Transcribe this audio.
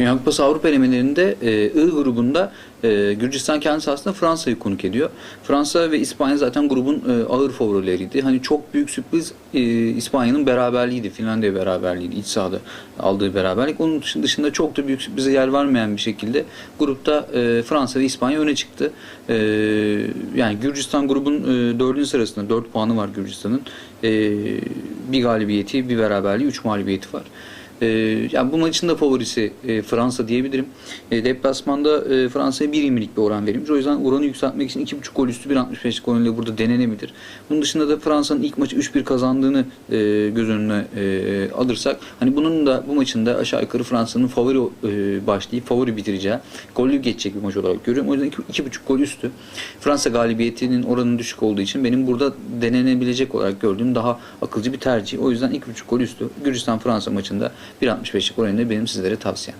Dünya Kupası Avrupa elemelerinde e, I grubunda e, Gürcistan kendisi aslında Fransa'yı konuk ediyor. Fransa ve İspanya zaten grubun e, ağır favorileriydi. Hani çok büyük sürpriz e, İspanya'nın beraberliğiydi. Finlandiya beraberliğiydi. iç sahada aldığı beraberlik. Onun dışında- çok da büyük sürprize yer vermeyen bir şekilde grupta e, Fransa ve İspanya öne çıktı. E, yani Gürcistan grubun e, dördüncü sırasında 4 puanı var Gürcistan'ın. E, bir galibiyeti, bir beraberliği, 3 mağlubiyeti var. Ee, yani bu maçın da favorisi e, Fransa diyebilirim. E, deplasmanda e, Fransa'ya 1.20'lik bir oran verilmiş. O yüzden oranı yükseltmek için 2.5 gol üstü 1.65'lik oranıyla burada denenebilir. Bunun dışında da Fransa'nın ilk maçı 3-1 kazandığını e, göz önüne e, alırsak hani bunun da bu maçın da aşağı yukarı Fransa'nın favori e, başlayıp favori bitireceği gollü geçecek bir maç olarak görüyorum. O yüzden 2.5 gol üstü. Fransa galibiyetinin oranının düşük olduğu için benim burada denenebilecek olarak gördüğüm daha akılcı bir tercih. O yüzden 2.5 gol üstü Gürcistan Fransa maçında 1.65'lik oranıyla benim sizlere tavsiyem.